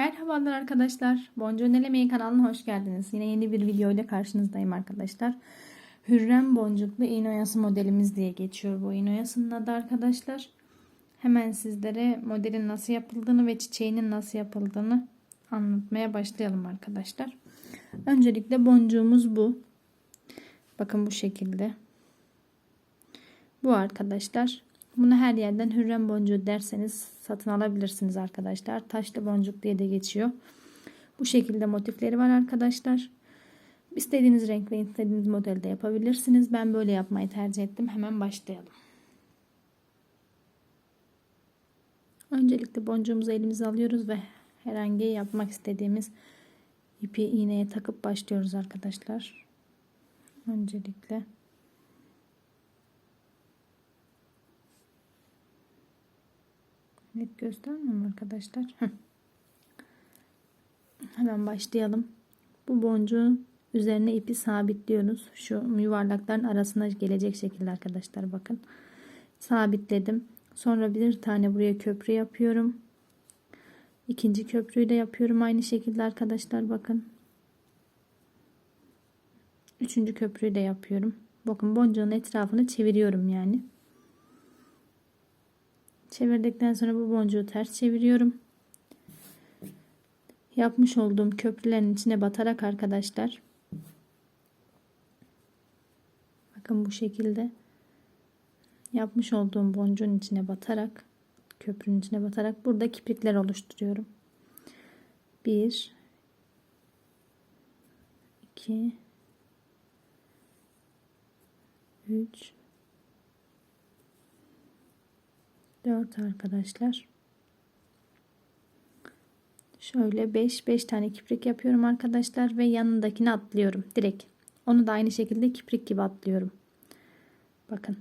Merhabalar arkadaşlar. Boncuğun Elemeyi kanalına hoş geldiniz. Yine yeni bir video ile karşınızdayım arkadaşlar. Hürrem boncuklu iğne oyası modelimiz diye geçiyor bu iğne oyasının adı arkadaşlar. Hemen sizlere modelin nasıl yapıldığını ve çiçeğinin nasıl yapıldığını anlatmaya başlayalım arkadaşlar. Öncelikle boncuğumuz bu. Bakın bu şekilde. Bu arkadaşlar. Bunu her yerden hürrem boncuğu derseniz satın alabilirsiniz arkadaşlar. Taşlı boncuk diye de geçiyor. Bu şekilde motifleri var arkadaşlar. İstediğiniz renk ve istediğiniz modelde yapabilirsiniz. Ben böyle yapmayı tercih ettim. Hemen başlayalım. Öncelikle boncuğumuzu elimize alıyoruz ve herhangi yapmak istediğimiz ipi iğneye takıp başlıyoruz arkadaşlar. Öncelikle Net göstermiyorum arkadaşlar. Hemen başlayalım. Bu boncuğun üzerine ipi sabitliyoruz. Şu yuvarlakların arasına gelecek şekilde arkadaşlar bakın. Sabitledim. Sonra bir tane buraya köprü yapıyorum. İkinci köprüyü de yapıyorum aynı şekilde arkadaşlar bakın. Üçüncü köprüyü de yapıyorum. Bakın boncuğun etrafını çeviriyorum yani. Çevirdikten sonra bu boncuğu ters çeviriyorum. Yapmış olduğum köprülerin içine batarak arkadaşlar. Bakın bu şekilde yapmış olduğum boncuğun içine batarak köprünün içine batarak burada kiprikler oluşturuyorum. 1 2 3 4 arkadaşlar. Şöyle 5 5 tane kiprik yapıyorum arkadaşlar ve yanındakini atlıyorum direkt. Onu da aynı şekilde kiprik gibi atlıyorum. Bakın.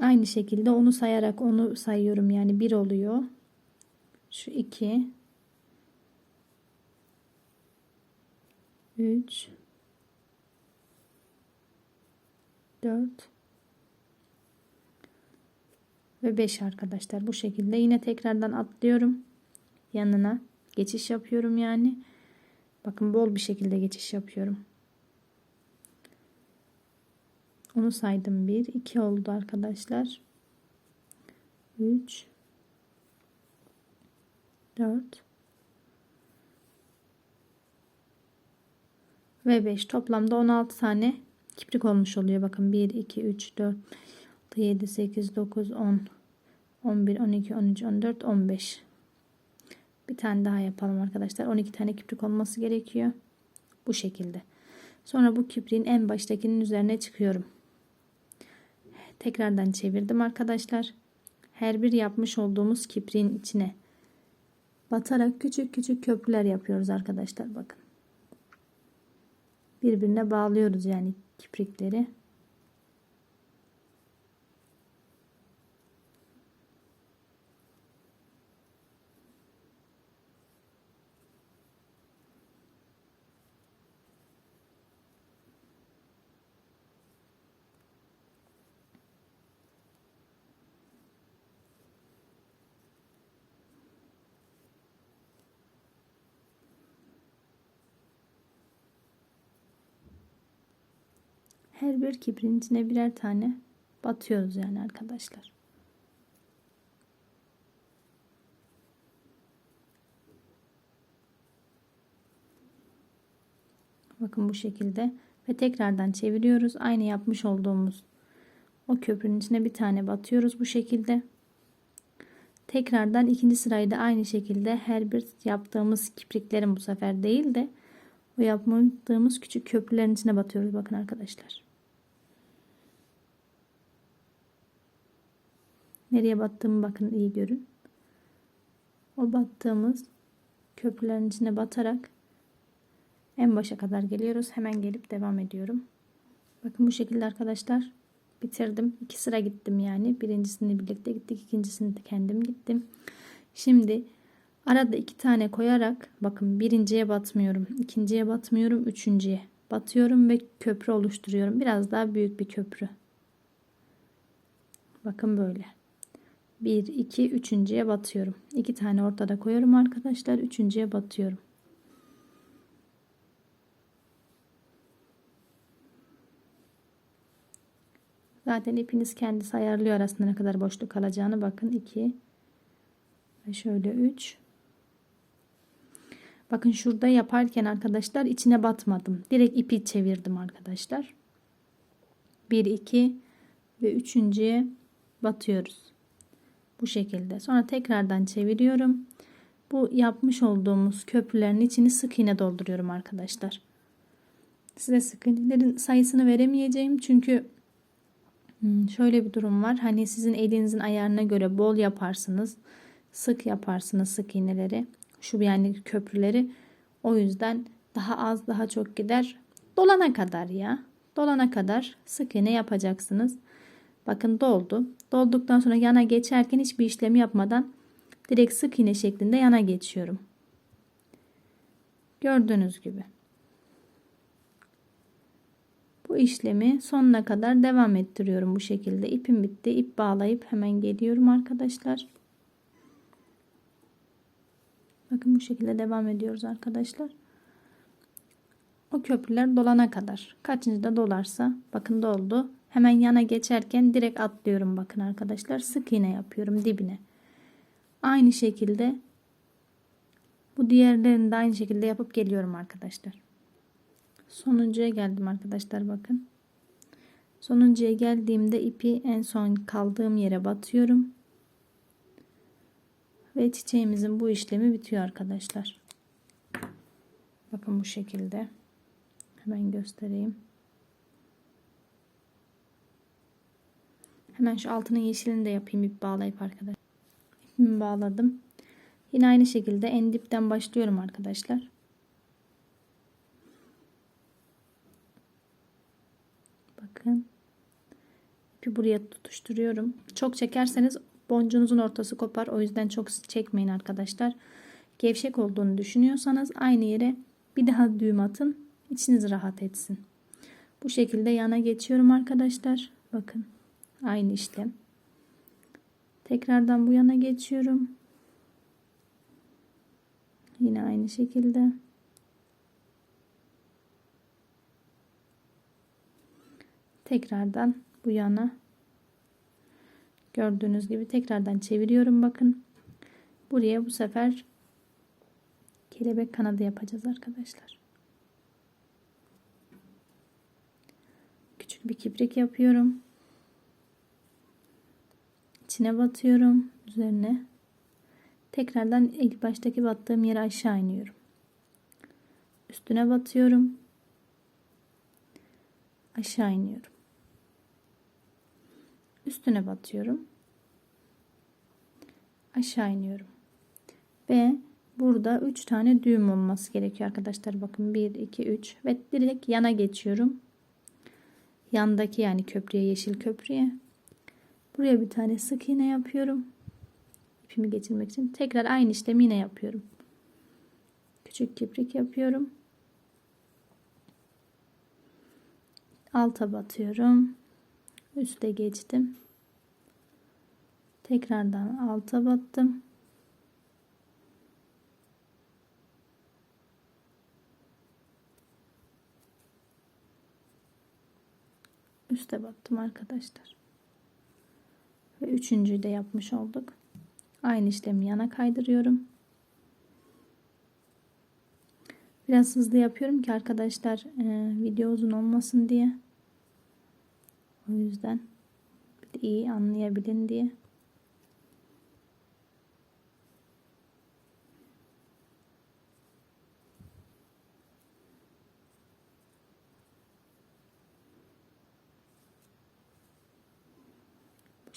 Aynı şekilde onu sayarak onu sayıyorum yani 1 oluyor. Şu 2 3 4 ve 5 arkadaşlar. Bu şekilde yine tekrardan atlıyorum. Yanına geçiş yapıyorum yani. Bakın bol bir şekilde geçiş yapıyorum. Onu saydım. 1 2 oldu arkadaşlar. 3 4 ve 5 toplamda 16 tane kiprik olmuş oluyor. Bakın 1 2 3 4 7, 8, 9, 10, 11, 12, 13, 14, 15. Bir tane daha yapalım arkadaşlar. 12 tane kiprik olması gerekiyor. Bu şekilde. Sonra bu kipriğin en baştakinin üzerine çıkıyorum. Tekrardan çevirdim arkadaşlar. Her bir yapmış olduğumuz kipriğin içine batarak küçük küçük köprüler yapıyoruz arkadaşlar. Bakın. Birbirine bağlıyoruz yani kiprikleri. Her bir kibrin içine birer tane batıyoruz yani arkadaşlar. Bakın bu şekilde ve tekrardan çeviriyoruz. Aynı yapmış olduğumuz o köprünün içine bir tane batıyoruz bu şekilde. Tekrardan ikinci sırayı da aynı şekilde her bir yaptığımız kipriklerin bu sefer değil de o yaptığımız küçük köprülerin içine batıyoruz bakın arkadaşlar. Nereye battığımı bakın iyi görün. O battığımız köprülerin içine batarak en başa kadar geliyoruz. Hemen gelip devam ediyorum. Bakın bu şekilde arkadaşlar bitirdim. İki sıra gittim yani. Birincisini birlikte gittik. ikincisini de kendim gittim. Şimdi arada iki tane koyarak bakın birinciye batmıyorum. ikinciye batmıyorum. Üçüncüye batıyorum ve köprü oluşturuyorum. Biraz daha büyük bir köprü. Bakın böyle. 1 2 üçüncüye batıyorum. 2 tane ortada koyuyorum arkadaşlar. Üçüncüye batıyorum. Zaten ipiniz kendisi ayarlıyor arasında ne kadar boşluk kalacağını. Bakın 2 ve şöyle 3. Bakın şurada yaparken arkadaşlar içine batmadım. Direkt ipi çevirdim arkadaşlar. 1 2 ve üçüncüye batıyoruz. Bu şekilde. Sonra tekrardan çeviriyorum. Bu yapmış olduğumuz köprülerin içini sık iğne dolduruyorum arkadaşlar. Size sık iğnelerin sayısını veremeyeceğim çünkü hmm, şöyle bir durum var. Hani sizin elinizin ayarına göre bol yaparsınız. Sık yaparsınız sık iğneleri. Şu yani köprüleri. O yüzden daha az daha çok gider. Dolana kadar ya. Dolana kadar sık iğne yapacaksınız. Bakın doldu. Dolduktan sonra yana geçerken hiçbir işlemi yapmadan direkt sık iğne şeklinde yana geçiyorum. Gördüğünüz gibi. Bu işlemi sonuna kadar devam ettiriyorum bu şekilde. İpim bitti. İp bağlayıp hemen geliyorum arkadaşlar. Bakın bu şekilde devam ediyoruz arkadaşlar. O köprüler dolana kadar. Kaçıncı da dolarsa bakın doldu. Hemen yana geçerken direkt atlıyorum bakın arkadaşlar. Sık iğne yapıyorum dibine. Aynı şekilde bu diğerlerini de aynı şekilde yapıp geliyorum arkadaşlar. Sonuncuya geldim arkadaşlar bakın. Sonuncuya geldiğimde ipi en son kaldığım yere batıyorum. Ve çiçeğimizin bu işlemi bitiyor arkadaşlar. Bakın bu şekilde. Hemen göstereyim. Hemen şu altının yeşilini de yapayım ip bağlayıp arkadaşlar. İpimi bağladım. Yine aynı şekilde en dipten başlıyorum arkadaşlar. Bakın. İpi buraya tutuşturuyorum. Çok çekerseniz boncuğunuzun ortası kopar. O yüzden çok çekmeyin arkadaşlar. Gevşek olduğunu düşünüyorsanız aynı yere bir daha düğüm atın. İçiniz rahat etsin. Bu şekilde yana geçiyorum arkadaşlar. Bakın. Aynı işlem. Tekrardan bu yana geçiyorum. Yine aynı şekilde. Tekrardan bu yana gördüğünüz gibi tekrardan çeviriyorum bakın. Buraya bu sefer kelebek kanadı yapacağız arkadaşlar. Küçük bir kibrik yapıyorum içine batıyorum üzerine. Tekrardan ilk baştaki battığım yere aşağı iniyorum. Üstüne batıyorum. Aşağı iniyorum. Üstüne batıyorum. Aşağı iniyorum. Ve burada 3 tane düğüm olması gerekiyor arkadaşlar. Bakın 1 2 3 ve direkt yana geçiyorum. Yandaki yani köprüye yeşil köprüye Buraya bir tane sık iğne yapıyorum. İpimi geçirmek için. Tekrar aynı işlemi yine yapıyorum. Küçük kiprik yapıyorum. Alta batıyorum. Üste geçtim. Tekrardan alta battım. Üste battım arkadaşlar. Üçüncüyü de yapmış olduk. Aynı işlemi yana kaydırıyorum. Biraz hızlı yapıyorum ki arkadaşlar e, video uzun olmasın diye. O yüzden iyi anlayabilin diye.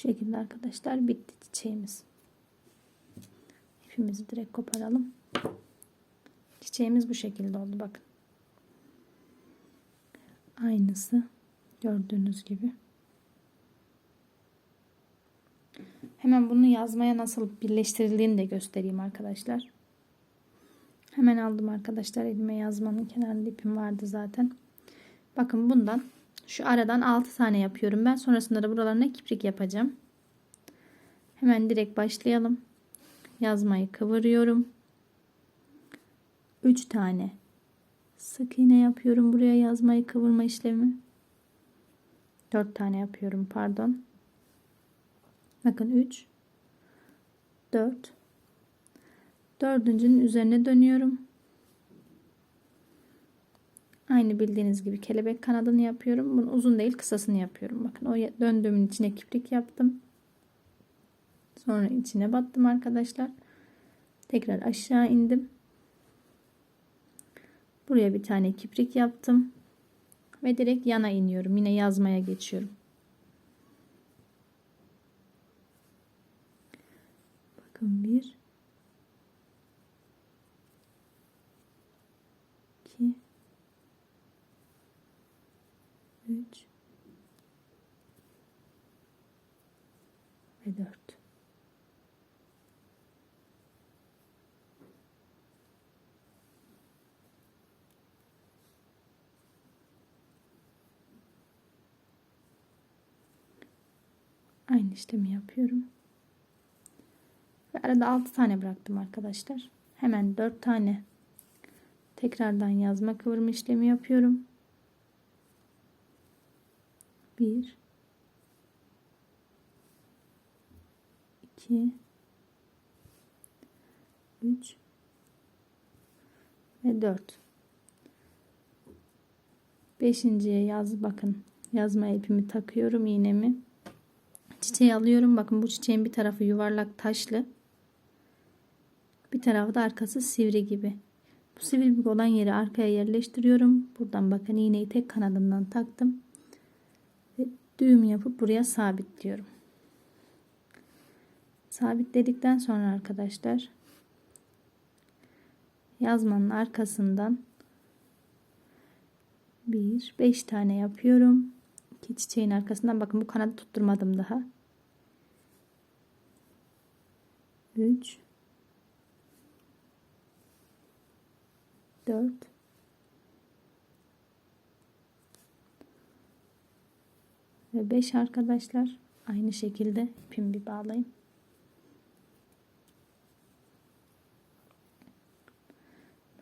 Şekilde arkadaşlar bitti çiçeğimiz. İpimizi direkt koparalım. Çiçeğimiz bu şekilde oldu bakın. Aynısı gördüğünüz gibi. Hemen bunu yazmaya nasıl birleştirildiğini de göstereyim arkadaşlar. Hemen aldım arkadaşlar elime yazmanın kenarında ipim vardı zaten. Bakın bundan şu aradan 6 tane yapıyorum ben. Sonrasında da buralarına kiprik yapacağım. Hemen direkt başlayalım. Yazmayı kıvırıyorum. 3 tane sık iğne yapıyorum buraya yazmayı kıvırma işlemi. 4 tane yapıyorum pardon. Bakın 3 4 dördüncünün üzerine dönüyorum. Aynı bildiğiniz gibi kelebek kanadını yapıyorum. Bunu uzun değil kısasını yapıyorum. Bakın o döndüğümün içine kiprik yaptım. Sonra içine battım arkadaşlar. Tekrar aşağı indim. Buraya bir tane kiprik yaptım. Ve direkt yana iniyorum. Yine yazmaya geçiyorum. Bakın bir. 3 ve 4 Aynı işlemi yapıyorum. Ve arada 6 tane bıraktım arkadaşlar. Hemen 4 tane tekrardan yazma kıvırma işlemi yapıyorum. 1 2 3 ve 4 beşinciye yaz bakın. Yazma ipimi takıyorum iğnemi. Çiçeği alıyorum. Bakın bu çiçeğin bir tarafı yuvarlak taşlı. Bir tarafı da arkası sivri gibi. Bu sivri olan yeri arkaya yerleştiriyorum. Buradan bakın iğneyi tek kanadından taktım düğüm yapıp buraya sabitliyorum sabitledikten sonra arkadaşlar yazmanın arkasından bir beş tane yapıyorum. İki çiçeğin arkasından bakın bu kanadı tutturmadım daha. 3 4 ve 5 arkadaşlar aynı şekilde ipimi bir bağlayayım.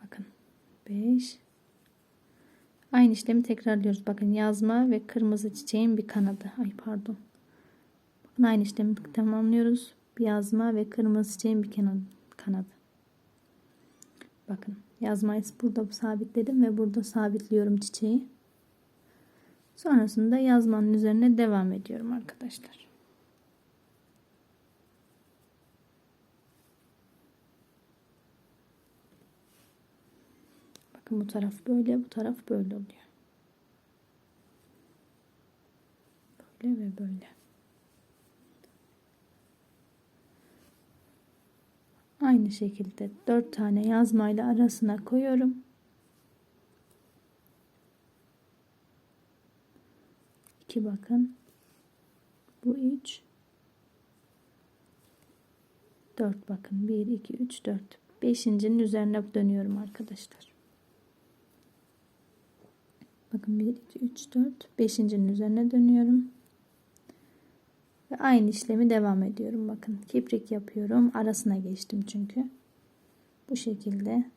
Bakın 5 Aynı işlemi tekrarlıyoruz. Bakın yazma ve kırmızı çiçeğin bir kanadı. Ay pardon. Bakın aynı işlemi tamamlıyoruz. Bir yazma ve kırmızı çiçeğin bir kanadı. Bakın yazmayı burada sabitledim ve burada sabitliyorum çiçeği. Sonrasında yazmanın üzerine devam ediyorum arkadaşlar. Bakın bu taraf böyle, bu taraf böyle oluyor. Böyle ve böyle. Aynı şekilde dört tane yazmayla arasına koyuyorum. İki bakın. Bu üç. Dört bakın. Bir, iki, üç, dört. Beşincinin üzerine dönüyorum arkadaşlar. Bakın 1, 2, 3, 4. 5.'nin üzerine dönüyorum. Ve aynı işlemi devam ediyorum. Bakın kiprik yapıyorum. Arasına geçtim çünkü. Bu şekilde.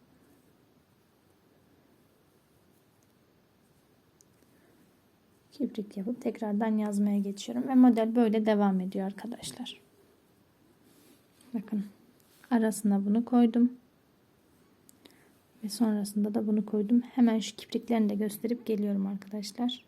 Kiprik yapıp tekrardan yazmaya geçiyorum. Ve model böyle devam ediyor arkadaşlar. Bakın arasına bunu koydum. Ve sonrasında da bunu koydum. Hemen şu kipriklerini de gösterip geliyorum arkadaşlar.